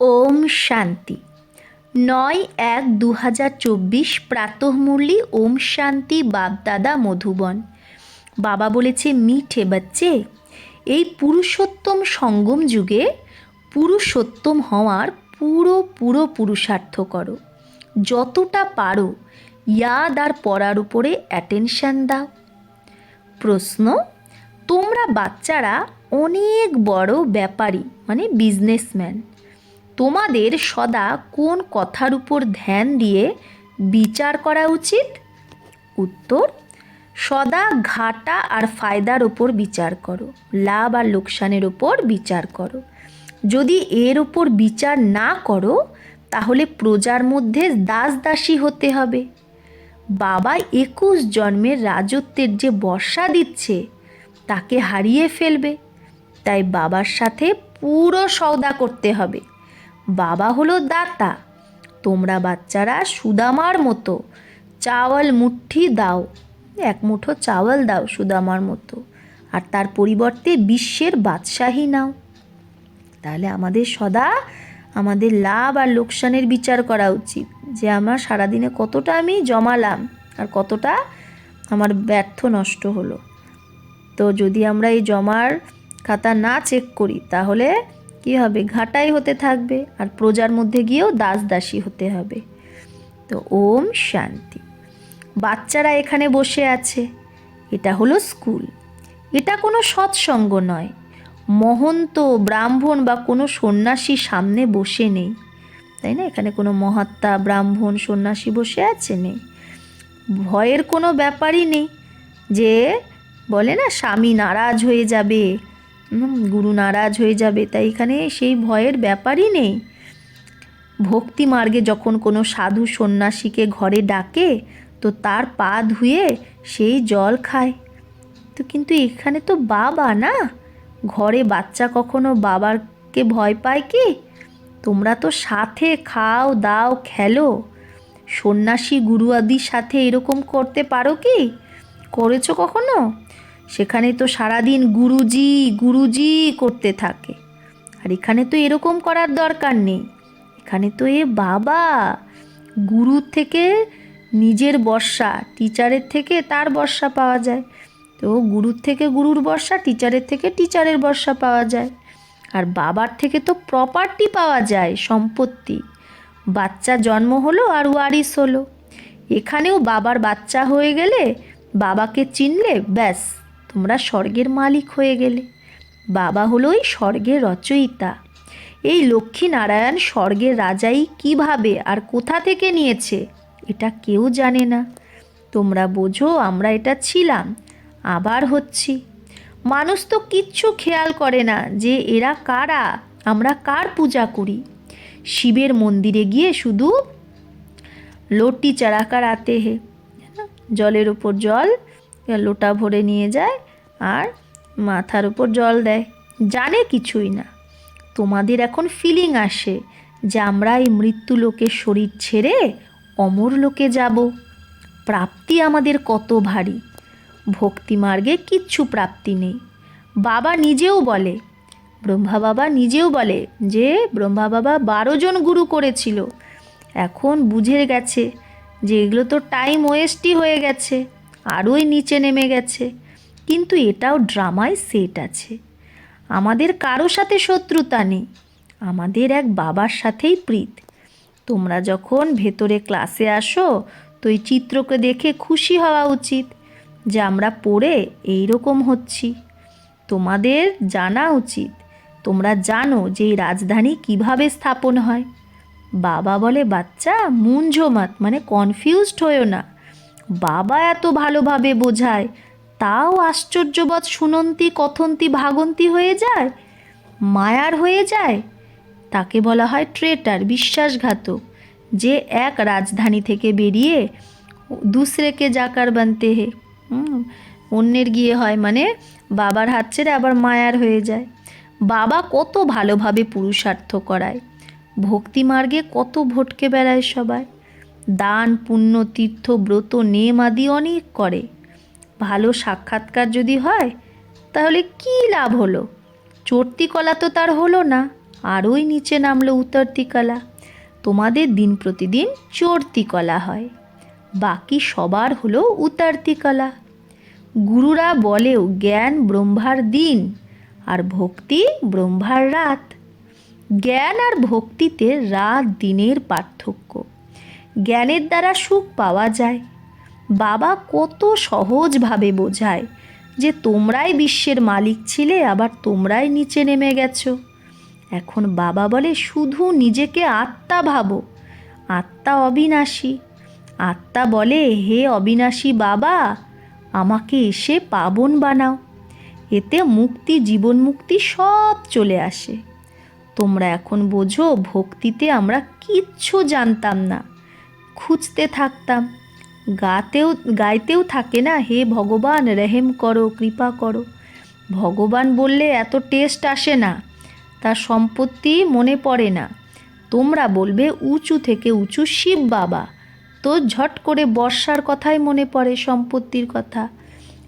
ওম শান্তি। নয় এক দু হাজার চব্বিশ প্রাতঃমূল্যি ওম শান্তি বাপদাদা মধুবন। বাবা বলেছে, মিঠে বাচ্চে, এই পুরুষোত্তম সঙ্গম যুগে পুরুষোত্তম হওয়ার পুরো পুরো পুরুষার্থ করো। যতটা পারো ইয়াদ আর পড়ার উপরে অ্যাটেনশান দাও। প্রশ্ন, তোমরা বাচ্চারা অনেক বড় ব্যাপারী মানে বিজনেসম্যান তোমাদের সদা কোন কথার উপর ধ্যান দিয়ে বিচার করা উচিত? উত্তর, সদা ঘাটা আর ফায়দার ওপর বিচার করো, লাভ আর লোকসানের ওপর বিচার করো। যদি এর ওপর বিচার না করো, তাহলে প্রজার মধ্যে দাস দাসী হতে হবে। বাবা একুশ জন্মের রাজত্বের যে বর্ষা দিচ্ছে, তাকে হারিয়ে ফেলবে। তাই বাবার সাথে পুরো সওদা করতে হবে। বাবা হলো দাতা। তোমরা বাচ্চারা সুদামার মতো। চাওয়াল মুঠি দাও। এক মুঠো চাওয়াল দাও সুদামার মতো। আর তার পরিবর্তে বিশ্বের বাদশাহী নাও। তাহলে আমাদের সদা আমাদের লাভ আর লোকসানের বিচার করা উচিত। যে আমার সারাদিনে কতটা আমি জমালাম আর কতটা আমার ব্যর্থ নষ্ট হলো। তো যদি আমরা এই জমার খাতা না চেক করি, তাহলে কি হবে? ঘাটাই হতে থাকবে আর প্রজার মধ্যে গিয়েও দাস দাসী হতে হবে। তো ওম শান্তি। বাচ্চারা এখানে বসে আছে। এটা হলো স্কুল। এটা কোনো সৎসঙ্গ নয়। মহন্ত ব্রাহ্মণ বা কোনো সন্ন্যাসী সামনে বসে নেই। তাই না? এখানে কোনো মহাত্মা, ব্রাহ্মণ, সন্ন্যাসী বসে আছে? নেই। ভয়ের কোনো ব্যাপারই নেই যে বলে না, স্বামী নারাজ হয়ে যাবে। গুরু নারাজ হয়ে যাবে। তাই এখানে সেই ভয়ের ব্যাপারই নেই। ভক্তি মার্গে যখন কোনো সাধু সন্ন্যাসীকে ঘরে ডাকে, তো তার পা ধুয়ে সেই জল খায়। তো কিন্তু এখানে তো বাবা না? ঘরে বাচ্চা কখনো বাবাকে ভয় পায় কি? তোমরা তো সাথে খাও, দাও, খেলো। সন্ন্যাসী গুরু আদির সাথে এরকম করতে পারো কি? করেছ কখনো? সেখানে তো সারাদিন গুরুজি গুরুজি করতে থাকে। আর এখানে তো এরকম করার দরকার নেই। এখানে তো এ বাবা, গুরুর থেকে নিজের বর্ষা, টিচারের থেকে তার বর্ষা পাওয়া যায়। তো গুরুর থেকে গুরুর বর্ষা, টিচারের থেকে টিচারের বর্ষা পাওয়া যায়। আর বাবার থেকে তো প্রপার্টি পাওয়া যায়, সম্পত্তি। বাচ্চা জন্ম হলো আর ওয়ারিস হলো। এখানেও বাবার বাচ্চা হয়ে গেলে বাবাকে চিনলে ব্যাস। তোমরা স্বর্গের মালিক হয়ে গেলে। বাবা হলো ওই স্বর্গের রচয়িতা। এই লক্ষ্মী নারায়ণ স্বর্গের রাজাই কীভাবে আর কোথা থেকে নিয়েছে, এটা কেউ জানে না। তোমরা বোঝো আমরা এটা ছিলাম, আবার হচ্ছি। মানুষ তো কিচ্ছু খেয়াল করে না যে এরা কারা, আমরা কার পূজা করি। শিবের মন্দিরে গিয়ে শুধু লোটি চারাকার আতে হে, জলের ওপর জল লোটা ভরে নিয়ে যায় আর মাথার উপর জল দেয়। জানে কিছুই না। তোমাদের এখন ফিলিং আসে যে আমরা এই মৃত্যু লোকের শরীর ছেড়ে অমর লোকে যাব। প্রাপ্তি আমাদের কত ভারী। ভক্তি মার্গে কিচ্ছু প্রাপ্তি নেই। বাবা নিজেও বলে, ব্রহ্মা বাবা নিজেও বলে যে ব্রহ্মা বাবা বারো জন গুরু করেছিল। এখন বুঝে গেছে যে এগুলো তো টাইম ওয়েস্টই হয়ে গেছে। আরোই নিচে নেমে গেছে। কিন্তু এটাও ড্রামায় সেট আছে। আমাদের কারও সাথে শত্রুতা নেই। আমাদের এক বাবার সাথেই প্রীত। তোমরা যখন ভেতরে ক্লাসে আসো, তো এই চিত্রকে দেখে খুশি হওয়া উচিত যে আমরা পড়ে এই রকম হচ্ছি। তোমাদের জানা উচিত। তোমরা জানো যে এই রাজধানী কীভাবে স্থাপন হয়। বাবা বলে, বাচ্চা মুঞ্জমাত মানে কনফিউজড হয়েও না। বাবা এত ভালোভাবে বোঝায়, তাও আশ্চর্যবৎ শুনন্তি কথন্তি ভাগন্তি হয়ে যায়, মায়ার হয়ে যায়? তাকে বলা হয় ট্রেটার, বিশ্বাসঘাতক, যে এক রাজধানী থেকে বেরিয়ে দুসরেকে জাকার বানতে হে। অন্যের গিয়ে হয় মানে বাবার হাত ছেড়ে আবার মায়ার হয়ে যায়। বাবা কত ভালোভাবে পুরুষার্থ করায়, ভক্তি মার্গে কত ভটকে বেড়ায় সবাই। দান, পুণ্য, তীর্থ, ব্রত, নেম আদি অনেক করে। ভালো সাক্ষাৎকার যদি হয়, তাহলে কী লাভ হলো? চর্তি কলা তো তার হলো না, আরোই নিচে নামলো উতরতি কলা। তোমাদের দিন প্রতিদিন চড়তি কলা হয়, বাকি সবার হলো উতারতি কলা। গুরুরা বলেও জ্ঞান ব্রহ্মার দিন, আর ভক্তি ব্রহ্মার রাত। জ্ঞান আর ভক্তিতে রাত দিনের পার্থক্য। জ্ঞানের দ্বারা সুখ পাওয়া যায়। বাবা কত সহজভাবে বোঝায় যে তোমরাই বিশ্বের মালিক ছিলে, আবার তোমরাই নিচে নেমে গেছো। এখন বাবা বলে, শুধু নিজেকে আত্মা ভাবো। আত্মা অবিনাশী। আত্মা বলে, হে অবিনাশী বাবা, আমাকে এসে পাবন বানাও। এতে মুক্তি জীবন মুক্তি সব চলে আসে। তোমরা এখন বোঝো, ভক্তিতে আমরা কিচ্ছু জানতাম না। খুঁজতে থাকতাম। গাতেও, গাইতেও থাকে না, হে ভগবান, রেহেম করো, কৃপা করো। ভগবান বললে এত টেস্ট আসে না, তার সম্পত্তি মনে পড়ে না। তোমরা বলবে, উঁচু থেকে উঁচু শিব বাবা। তো ঝট করে বর্ষার কথাই মনে পড়ে সম্পত্তির কথা।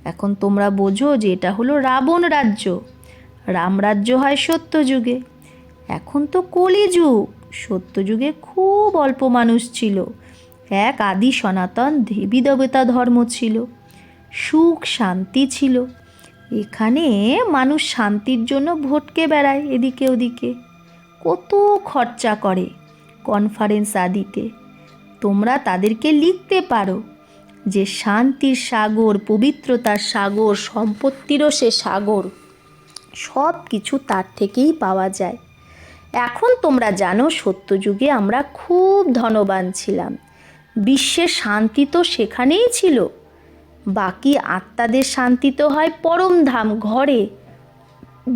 এখন তোমরা বোঝো যে এটা হলো রাবণ রাজ্য। রামরাজ্য হয় সত্যযুগে। এখন তো কলিযুগ। সত্যযুগে খুব অল্প মানুষ ছিল। এক আদি সনাতন দেবী দেবতা ধর্ম ছিল। সুখ, শান্তি ছিল। এখানে মানুষ শান্তির জন্য ভটকে বেড়ায় এদিকে ওদিকে। কত খরচা করে কনফারেন্স আদিতে। তোমরা তাদেরকে লিখতে পারো যে শান্তির সাগর, পবিত্রতার সাগর, সম্পত্তিরও সে সাগর সব কিছু তার থেকেই পাওয়া যায়। এখন তোমরা জানো সত্যযুগে আমরা খুব ধনবান ছিলাম। বিশ্বের শান্তি তো সেখানেই ছিল। বাকি আত্মাদের শান্তি তো হয় পরম ধাম ঘরে।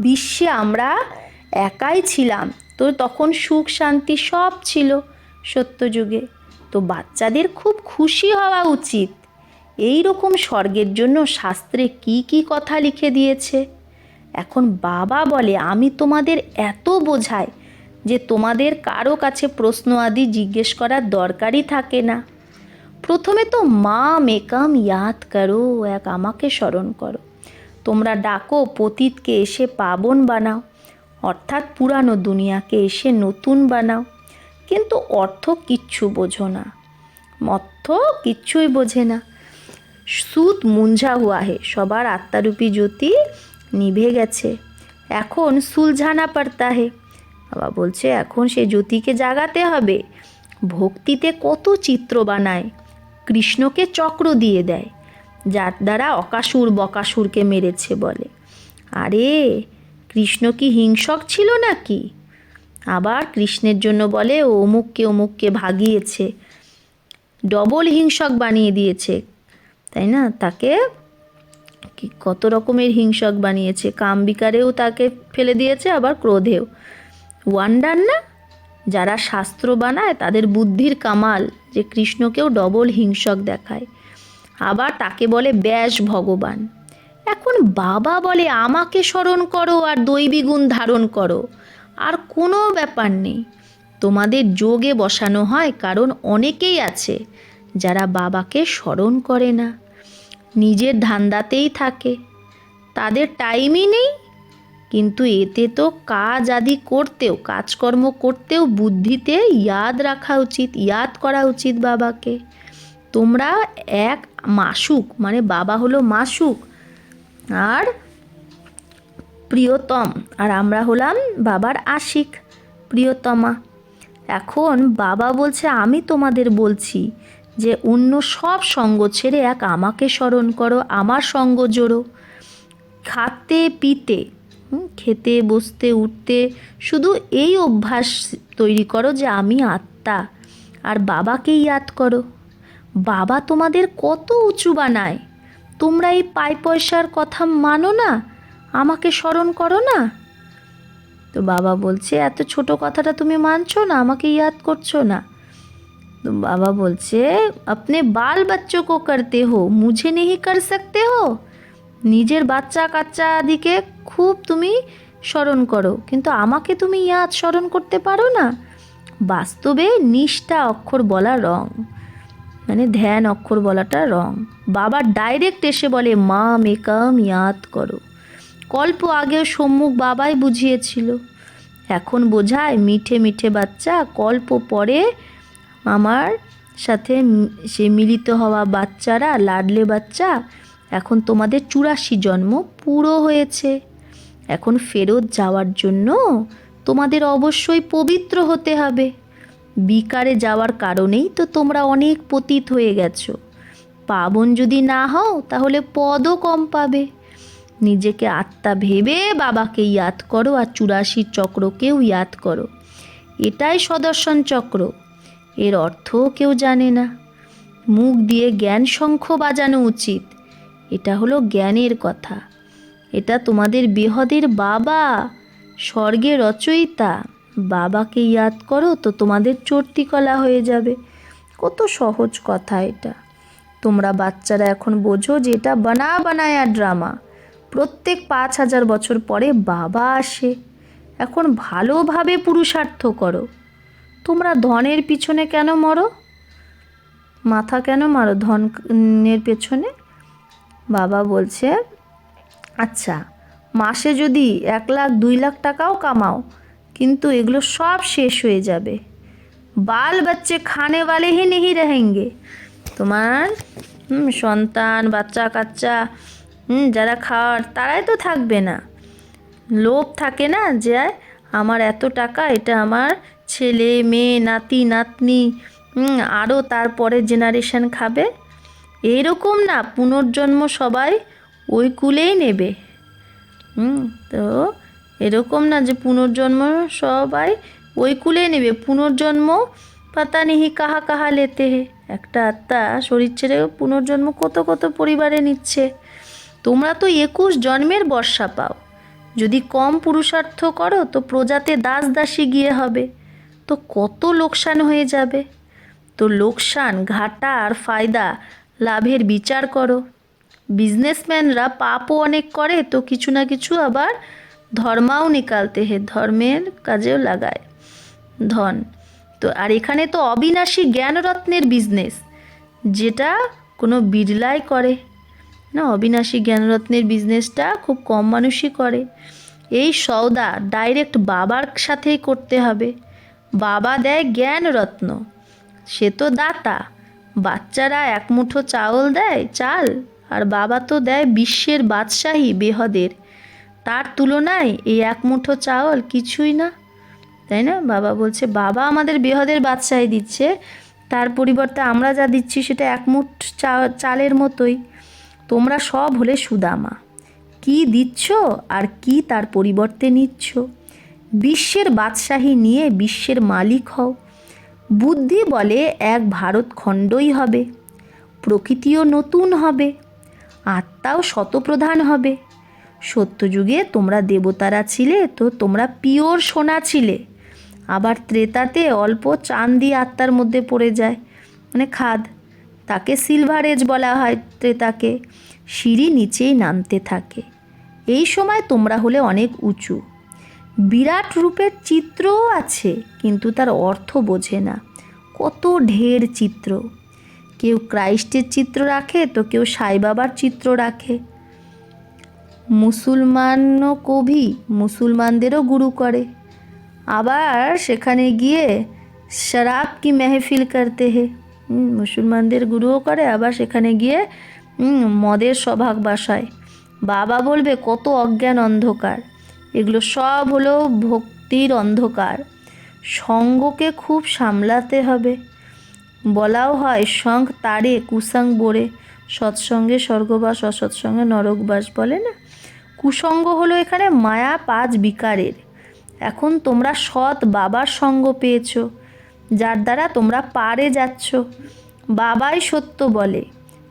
বিশ্বে আমরা একাই ছিলাম, তো তখন সুখ শান্তি সব ছিল সত্যযুগে। তো বাচ্চাদের খুব খুশি হওয়া উচিত। এই রকম স্বর্গের জন্য শাস্ত্রে কি কি কথা লিখে দিয়েছে? এখন বাবা বলে, আমি তোমাদের এত বোঝাই যে তোমাদের কারও কাছে প্রশ্ন আদি জিজ্ঞেস করার দরকারই থাকে না। প্রথমে তো মা মেকাম ইয়াদ করো, এক আমাকে স্মরণ করো। তোমরা ডাকো, পতীতকে এসে পাবন বানাও। অর্থাৎ পুরানো দুনিয়াকে এসে নতুন বানাও। কিন্তু অর্থ কিচ্ছু বোঝো না। অর্থ কিচ্ছুই বোঝে না। সুদ মুঞ্ঝা হুয়া হে সবার আত্মারূপী জ্যোতি নিভে গেছে। এখন সুলঝানা পারতা হে বাবা বলছে, এখন সে জ্যোতিকে জাগাতে হবে। ভক্তিতে কত চিত্র বানায়। কৃষ্ণকে চক্র দিয়ে দেয়, যার দ্বারা অকাসুর বকাসুরকে মেরেছে বলে। আরে, কৃষ্ণ কি হিংসক ছিল নাকি? আবার কৃষ্ণের জন্য বলে ও অমুককে অমুককে ভাগিয়েছে। ডবল হিংসক বানিয়ে দিয়েছে। তাই না? তাকে কত রকমের হিংসক বানিয়েছে। কামবিকারেও তাকে ফেলে দিয়েছে, আবার ক্রোধেও। ওয়ান্ডার না? যারা শাস্ত্র বানায় তাদের বুদ্ধির কামাল যে কৃষ্ণকেও ডবল হিংসক দেখায়। আবার তাকে বলে ব্যাস ভগবান। এখন বাবা বলে আমাকে স্মরণ করো আর দৈবী গুণ ধারণ করো। আর কোনো ব্যাপার নেই। তোমাদের যোগে বসানো হয় কারণ অনেকেই আছে যারা বাবাকে স্মরণ করে না। নিজের ধান্দাতেই থাকে। তাদের টাইমই নেই কিন্তু এতে তো কাজ আদি করতেও, কাজকর্ম করতেও বুদ্ধিতে ইয়াদ রাখা উচিত, ইয়াদ করা উচিত বাবাকে। তোমরা এক মাসুক মানে বাবা হলো মাসুক, আর প্রিয়তম, আর আমরা হলাম বাবার আশিক, প্রিয়তমা। এখন বাবা বলছে, আমি তোমাদের বলছি যে, অন্য সব সঙ্গ ছেড়ে এক আমাকে স্মরণ করো, আমার সঙ্গ জোড়ো। খাতে পিতে খেতে, বসতে, উঠতে, শুধু এই অভ্যাস তৈরি করো যে আমি আত্মা। আর বাবাকেই ইয়াদ করো। বাবা তোমাদের কত উঁচু বানায়। তোমরা এই পাই পয়সার কথা মানো না, আমাকে স্মরণ করো না। তো বাবা বলছে, এত ছোট কথাটা তুমি মানছো না, আমাকে ইয়াদ করছ না। তো বাবা বলছে, আপনি বাল বাচ্চো কো করতে হো, মুঝে নেহি কর সকতে হো। নিজের বাচ্চা কাচ্চা আদিকে খুব তুমি স্মরণ করো। কিন্তু আমাকে তুমি ইয়াদ স্মরণ করতে পারো না। বাস্তবে নিষ্ঠা অক্ষর বলা রং। মানে ধ্যান অক্ষর বলাটা রং। বাবা ডাইরেক্ট এসে বলে, মা, মেকাম, ইয়াদ করো। কল্প আগেও সম্মুখ বাবাই বুঝিয়েছিল। এখন বোঝায় মিঠে মিঠে বাচ্চা কল্প পরে আমার সাথে সে মিলিত হওয়া বাচ্চারা, লাডলে বাচ্চা এখন তোমাদের চুরাশি জন্ম পুরো হয়েছে। এখন ফেরত যাওয়ার জন্য তোমাদের অবশ্যই পবিত্র হতে হবে। বিকারে যাওয়ার কারণেই তো তোমরা অনেক পতিত হয়ে গেছো। পাবন যদি না হও, তাহলে পদও কম পাবে। নিজেকে আত্মা ভেবে বাবাকে ইয়াদ করো আর চুরাশির চক্রকেও ইয়াদ করো। এটাই সদর্শন চক্র। এর অর্থও কেউ জানে না। মুখ দিয়ে জ্ঞান শঙ্খ বাজানো উচিত। এটা হলো জ্ঞানের কথা। এটা তোমাদের বেহদের বাবা, স্বর্গে রচয়িতা। বাবাকে ইয়াদ করো তো তোমাদের চর্তিকলা হয়ে যাবে। কত সহজ কথা এটা। তোমরা বাচ্চারা এখন বোঝো যে এটা বানা বানায়া ড্রামা। প্রত্যেক পাঁচ হাজার বছর পরে বাবা আসে। এখন ভালোভাবে পুরুষার্থ করো। তোমরা ধনের পিছনে কেন মরো? মাথা কেন মারো ধনের পেছনে? বাবা বলছে আচ্ছা মাসে যদি এক লাখ, দুই লাখ টাকাও কামাও, কিন্তু এগুলো সব শেষ হয়ে যাবে। বাল বাচ্চে খানে বালে হি নেহি রেহেঙ্গে। তোমার সন্তান, বাচ্চা কাচ্চা, হুম, যারা খাওয়ার, তারাই তো থাকবে না। লোভ থাকে না যে আমার এত টাকা, এটা আমার ছেলে, মেয়ে, নাতি, নাতনি আরও তারপরের জেনারেশন খাবে। এইরকম না, পুনর্জন্ম সবাই ওই কুলেই নেবে। হুম, তো এরকম না যে পুনর্জন্ম সবাই ওই কুলেই নেবে। পুনর্জন্ম পাতা নিহি কাহা কাহা লেতে হে। একটা আত্মা শরীর ছেড়ে পুনর্জন্ম কত কত পরিবারে নিচ্ছে। তোমরা তো একুশ জন্মের বর্ষা পাও। যদি কম পুরুষার্থ করো, তো প্রজাতে দাস দাসী গিয়ে হবে। তো কত লোকসান হয়ে যাবে। তো লোকসান, ঘাটা আর ফায়দা লাভের বিচার করো। বিজনেসম্যানরা পাপও অনেক করে, তো কিছু না কিছু আবার ধর্মাও নিকালতে হে, ধর্মের কাজেও লাগায় ধন। তো আর এখানে তো অবিনাশী জ্ঞানরত্নের বিজনেস, যেটা কোনো বিড়লাই করে না। অবিনাশী জ্ঞানরত্নের বিজনেসটা খুব কম মানুষই করে। এই সওদা ডাইরেক্ট বাবার সাথেই করতে হবে। বাবা দেয় জ্ঞানরত্ন, সে তো দাতা। বাচ্চারা এক মুঠো চাউল দেয়, চাল, আর বাবা তো দেয় বিশ্বের বাদশাহী বেহদের। তার তুলনায় এই এক মুঠো চাউল কিছুই না। তাই না? বাবা বলছে, বাবা আমাদের বেহদের বাদশাহী দিচ্ছে। তার পরিবর্তে আমরা যা দিচ্ছি সেটা এক মুঠ চা, চালের মতোই। তোমরা সব হলে সুদামা। কি দিচ্ছ আর কি তার পরিবর্তে নিচ্ছ? বিশ্বের বাদশাহী নিয়ে বিশ্বের মালিক হও। বুদ্ধি বলে এক ভারত খণ্ডই হবে, প্রকৃতিও নতুন হবে, আত্মাও শতপ্রধান হবে। সত্যযুগে তোমরা দেবতারা ছিলে তো তোমরা পিওর সোনা ছিলে, আবার ত্রেতাতে অল্প চান্দি আত্মার মধ্যে পড়ে যায়। মানে খাদ, তাকে সিলভার এজ বলা হয় ত্রেতাকে, সিঁড়ি নিচেই নামতে থাকে। এই সময় তোমরা হলে অনেক উঁচু। বিরাট রূপের চিত্রও আছে, কিন্তু তার অর্থ বোঝে না। কত ঢের চিত্র। কেউ ক্রাইস্টের চিত্র রাখে, তো কেউ সাই বাবার চিত্র রাখে। মুসলমানও কবি মুসলমানদেরও গুরু করে। আবার সেখানে গিয়ে শরাব কি মেহফিল করতে হে। মুসলমানদের গুরুও করে, আবার সেখানে গিয়ে মদের সভাগ বাসায়। বাবা বলবে, কত অজ্ঞান অন্ধকার। এগুলো সব হলো ভক্তির অন্ধকার। সঙ্গকে খুব সামলাতে হবে। বলাও হয়, সঙ্গ তারে কুসঙ্গ বোরে। সৎসঙ্গে স্বর্গবাস, অসৎসঙ্গে নরকবাস বলে না? কুসঙ্গ হলো এখানে মায়া পাঁচ বিকারের। এখন তোমরা সৎ বাবার সঙ্গ পেয়েছ, যার দ্বারা তোমরা পারে যাচ্ছ। বাবাই সত্য বলে,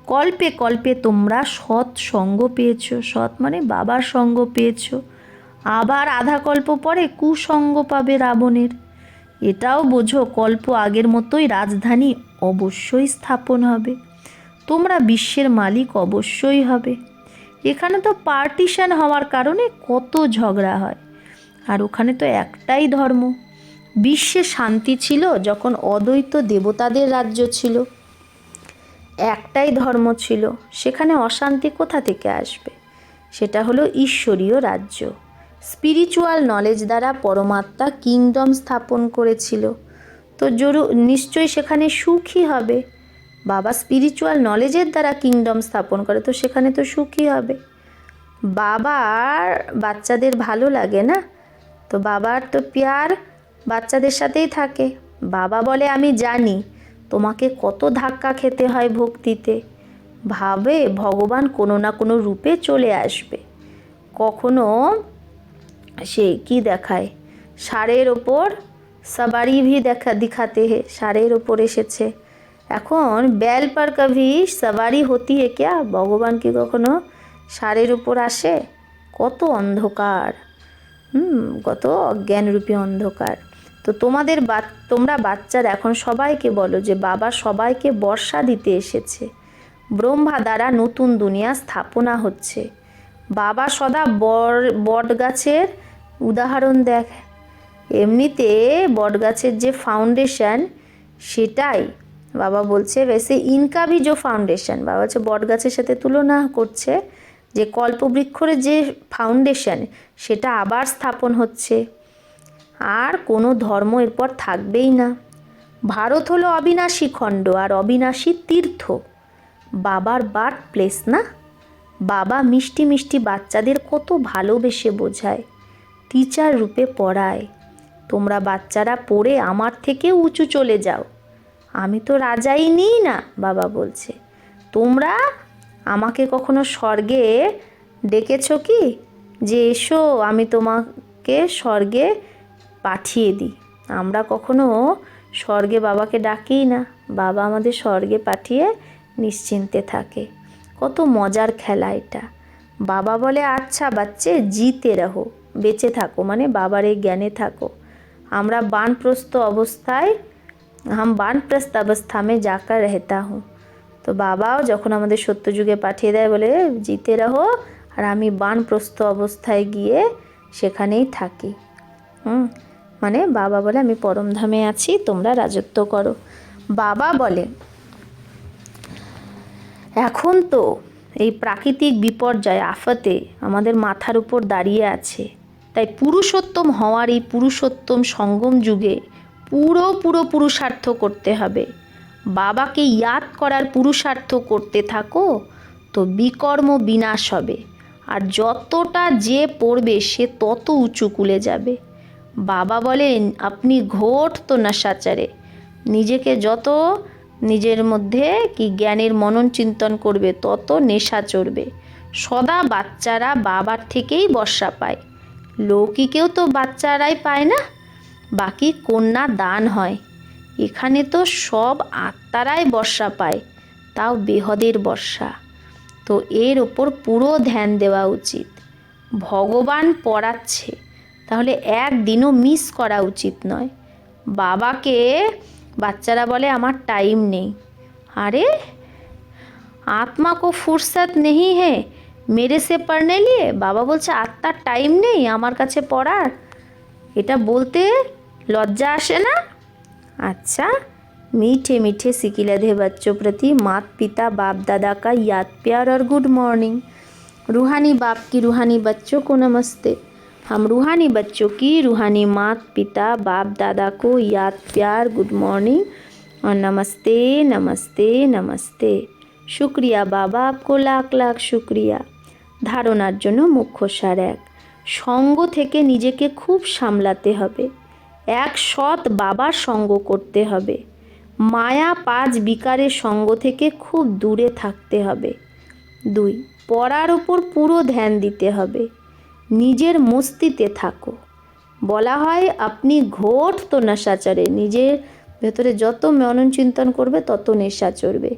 কল্পে কল্পে তোমরা সৎ সঙ্গ পেয়েছ। সৎ মানে বাবার সঙ্গ পেয়েছ। আবার আধা কল্প পরে কুসঙ্গ পাবে রাবণের। এটাও বোঝো কল্প আগের মতোই রাজধানী অবশ্যই স্থাপন হবে। তোমরা বিশ্বের মালিক অবশ্যই হবে। এখানে তো পার্টিশন হওয়ার কারণে কত ঝগড়া হয়। আর ওখানে তো একটাই ধর্ম। বিশ্বে শান্তি ছিল যখন অদ্বৈত দেবতাদের রাজ্য ছিল। একটাই ধর্ম ছিল, সেখানে অশান্তি কোথা থেকে আসবে? সেটা হলো ঈশ্বরীয় রাজ্য। স্পিরিচুয়াল নলেজ দ্বারা পরমাত্মা কিংডম স্থাপন করেছিল। তো জরু, নিশ্চয়ই সেখানে সুখী হবে। বাবা স্পিরিচুয়াল নলেজের দ্বারা কিংডম স্থাপন করে, তো সেখানে তো সুখী হবে। বাবার বাচ্চাদের ভালো লাগে না? তো বাবার তো পেয়ার বাচ্চাদের সাথেই থাকে। বাবা বলে, আমি জানি তোমাকে কত ধাক্কা খেতে হয় ভক্তিতে। ভাবে ভগবান কোনো না কোনো রূপে চলে আসবে। কখনো সে কি দেখায়? ষাঁড়ের ওপর সবারি ভি দেখা, দিখাতে হে ষাঁড়ের ওপর এসেছে। এখন বেল পর কভি সবারি হতি হে ক্যা? ভগবান কি কখনো ষাঁড়ের উপর আসে? কত অন্ধকার। হুম, কত অজ্ঞানরূপী অন্ধকার। তো তোমাদের বা, তোমরা বাচ্চারা, এখন সবাইকে বলো যে বাবা সবাইকে বর্ষা দিতে এসেছে। ব্রহ্মা দ্বারা নতুন দুনিয়া স্থাপনা হচ্ছে। বাবা সদা বর বট গাছের উদাহরণ দেখ। এমনিতে বট গাছের যে ফাউন্ডেশন সেটাই বাবা বলছে, বেশি ইনকা ভি যে ফাউন্ডেশন বাবা হচ্ছে বট গাছের সাথে তুলনা করছে যে কল্পবৃক্ষর যে ফাউন্ডেশন সেটা আবার স্থাপন হচ্ছে। আর কোনো ধর্ম এরপর থাকবেই না। ভারত হলো অবিনাশী খণ্ড আর অবিনাশী তীর্থ। বাবার বার্থ প্লেস না? বাবা মিষ্টি মিষ্টি বাচ্চাদের কত ভালোবেসে বোঝায়। টিচার রূপে পড়ায়। তোমরা বাচ্চারা পড়ে আমার থেকে উঁচু চলে যাও। আমি তো রাজাই নিই না, বাবা বলছে। তোমরা আমাকে কখনো স্বর্গে ডেকেছ কি? যে এসো, আমি তোমাকে স্বর্গে পাঠিয়ে দিই। আমরা কখনো স্বর্গে বাবাকে ডাকি না। বাবা আমাদের স্বর্গে পাঠিয়ে নিশ্চিন্তে থাকে। কত মজার খেলা এটা। বাবা বলে আচ্ছা বাচ্চে, জিতে রহো, বেঁচে থাকো মানে বাবার এই জ্ঞানে থাকো। আমরা বানপ্রস্ত অবস্থায় হাম বানপ্রস্ত অবস্থা মে যাকার রহতা হুঁ। তো বাবাও যখন আমাদের সত্যযুগে পাঠিয়ে দেয়, বলে, জিতে রহো, আর আমি বানপ্রস্ত অবস্থায় গিয়ে সেখানেই থাকি। হুম মানে বাবা বলে, আমি পরমধামে আছি, তোমরা রাজত্ব করো। বাবা বলে এখন তো এই প্রাকৃতিক বিপর্যয় আফতে আমাদের মাথার উপর দাঁড়িয়ে আছে। তাই পুরুষোত্তম হওয়ার এই পুরুষোত্তম সঙ্গম যুগে পুরো পুরো পুরুষার্থ করতে হবে। বাবাকে ইয়াদ করার পুরুষার্থ করতে থাকো তো বিকর্ম বিনাশ হবে। আর যতটা যে পড়বে সে তত উঁচু কুলে যাবে। বাবা বলেন, আপনি ঘোট তো নশাচারে নিজেকে যত নিজের মধ্যে কি জ্ঞানের মনন চিন্তন করবে, তত নেশা চড়বে। সদা বাচ্চারা বাবার থেকেই বর্ষা পায়। লৌকিকেও তো বাচ্চারাই পায় না, বাকি কন্যা দান হয়। এখানে তো সব আত্মারাই বর্ষা পায়, তাও বেহদের বর্ষা। তো এর ওপর পুরো ধ্যান দেওয়া উচিত। ভগবান পড়াচ্ছে, তাহলে একদিনও মিস করা উচিত নয়। বাবাকে বাচ্চারা বলে আমার টাইম নেই আরে আত্মা কো ফুরসত নেই হে মেরে সে পড়নে নিয়ে বাবা বলছে আত্মার টাইম নেই আমার কাছে পড়ার এটা বলতে লজ্জা আসে না अच्छा मीठे मीठे सिकिलधे बच्चों प्रति मात पिता बाप दादा का याद प्यार और गुड मॉर्निंग रूहानी बाप की रूहानी बच्चों को नमस्ते हम रूहानी बच्चों की रूहानी मात पिता बाप दादा को याद प्यार गुड मॉर्निंग और नमस्ते नमस्ते नमस्ते शुक्रिया बाबा आपको লাখ লাখ শুক্রিয়া ধারণার জন্য মুখ্য সার এক সঙ্গ থেকে নিজেকে খুব সামলাতে হবে এক সৎ বাবার সঙ্গ করতে হবে মায়া পাঁচ বিকারের সঙ্গ থেকে খুব দূরে থাকতে হবে দুই পড়ার ওপর পুরো ধ্যান দিতে হবে নিজের মস্তিতে থাকো। বলা হয়, আপনি ঘোট তো নেশাচরে নিজের ভেতরে যত মনন চিন্তন করবে, তত নেশা চড়বে।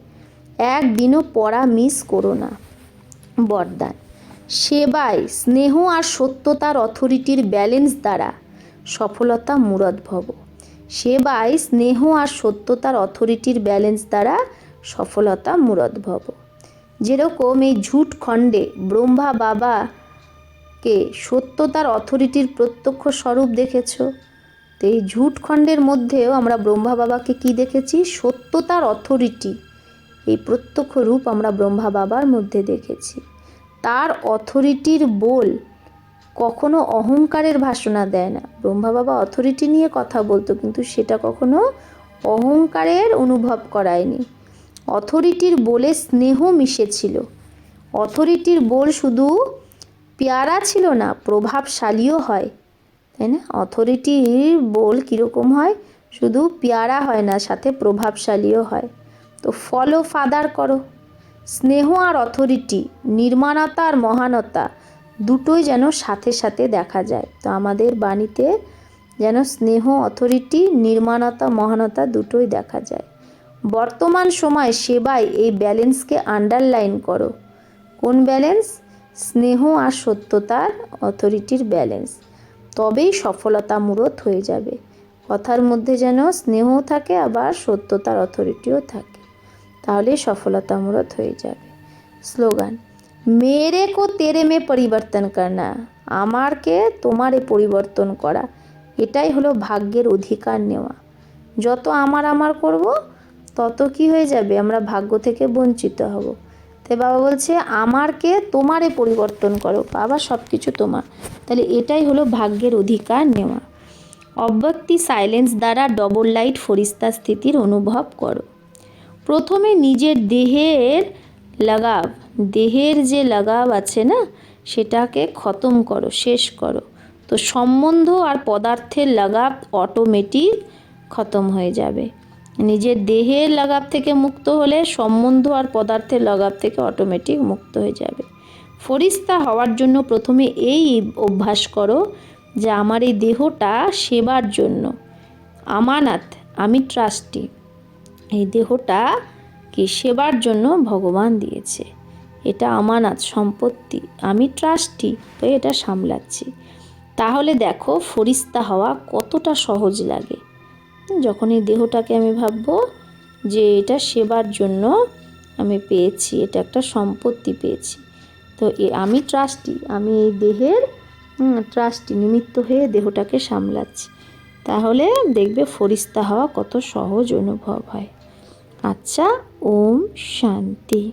একদিনও পড়া মিস করো না। বরদান। সেবায় স্নেহ আর সত্যতার অথরিটির ব্যালেন্স দ্বারা সফলতা মুরদ ভব। সেবায় স্নেহ আর সত্যতার অথরিটির ব্যালেন্স দ্বারা সফলতা মূরদ্ভব যেরকম এই ঝুট খণ্ডে ব্রহ্মা বাবাকে সত্যতার অথরিটির প্রত্যক্ষ স্বরূপ দেখেছ? তো এই ঝুট খণ্ডের মধ্যেও আমরা ব্রহ্মা বাবাকে কি দেখেছি? সত্যতার অথরিটি এই প্রত্যক্ষ রূপ আমরা ব্রহ্মা বাবার মধ্যে দেখেছি। তার অথরিটির বোল কখনো অহংকারের ভাষণা দেয় না। ব্রহ্মা বাবা অথরিটি নিয়ে কথা বলতো, কিন্তু সেটা কখনো অহংকারের অনুভব করায়নি। অথরিটির বলে স্নেহ মিশেছিল। অথরিটির বল শুধু পেয়ারা ছিল না, প্রভাবশালীও হয়, তাই না? অথরিটির বল কীরকম হয়? শুধু পেয়ারা হয় না, সাথে প্রভাবশালীও হয়। তো ফলো ফাদার করো। স্নেহ আর অথরিটি নির্মাণতা আর মহানতা, দুটোই যেন সাথে সাথে দেখা যায়। তো আমাদের বাণীতে যেন স্নেহ, অথরিটি, নির্মাণতা, মহানতা দুটোই দেখা যায়। বর্তমান সময় সেবায় এই ব্যালেন্সকে আন্ডারলাইন করো। কোন ব্যালেন্স? স্নেহ আর সত্যতার অথরিটির ব্যালেন্স তবেই সফলতা মূরত হয়ে যাবে। কথার মধ্যে যেন স্নেহও থাকে, আবার সত্যতার অথরিটিও থাকে। তাহলে সফলতা মূরত হয়ে যাবে। স্লোগান, মেরে কো তেরে মে পরিবর্তন করনা আমারকে তোমারে পরিবর্তন করা। এটাই হলো ভাগ্যের অধিকার নেওয়া। যত আমার আমার করব, তত কি হয়ে যাবে? আমরা ভাগ্য থেকে বঞ্চিত হব। তাই বাবা বলছে, আমারকে তোমারে পরিবর্তন করো, বাবা সব কিছু তোমার। তাহলে এটাই হলো ভাগ্যের অধিকার নেওয়া। অব্যক্তি সাইলেন্স দ্বারা ডবল লাইট ফরিস্তা স্থিতির অনুভব করো। প্রথমে নিজের দেহের লাগাব, দেহের যে লাগাব আছে না, সেটাকে খতম করো, শেষ করো। তো সম্বন্ধ আর পদার্থের লাগাব অটোমেটিক খতম হয়ে যাবে। নিজের দেহের লাগাব থেকে মুক্ত হলে সম্বন্ধ আর পদার্থের লাগাব থেকে অটোমেটিক মুক্ত হয়ে যাবে। ফরিস্তা হওয়ার জন্য প্রথমে এই অভ্যাস করো যে আমার এই দেহটা সেবার জন্য। আমানাত, আমি ট্রাস্টি এই দেহটা কি সেবার জন্য ভগবান দিয়েছে। এটা আমানাত, সম্পত্তি। আমি ট্রাস্টি তো এটা সামলাচ্ছি। তাহলে দেখো ফরিস্তা হওয়া কতটা সহজ লাগে। যখন এই দেহটাকে আমি ভাববো যে এটা সেবার জন্য আমি পেয়েছি, এটা একটা সম্পত্তি পেয়েছি। তো আমি ট্রাস্টি আমি এই দেহের ট্রাস্টি নিমিত্ত হয়ে দেহটাকে সামলাচ্ছি। তাহলে দেখবে ফরিস্তা হওয়া কত সহজ অনুভব হয়। আচ্ছা ওম শান্তি।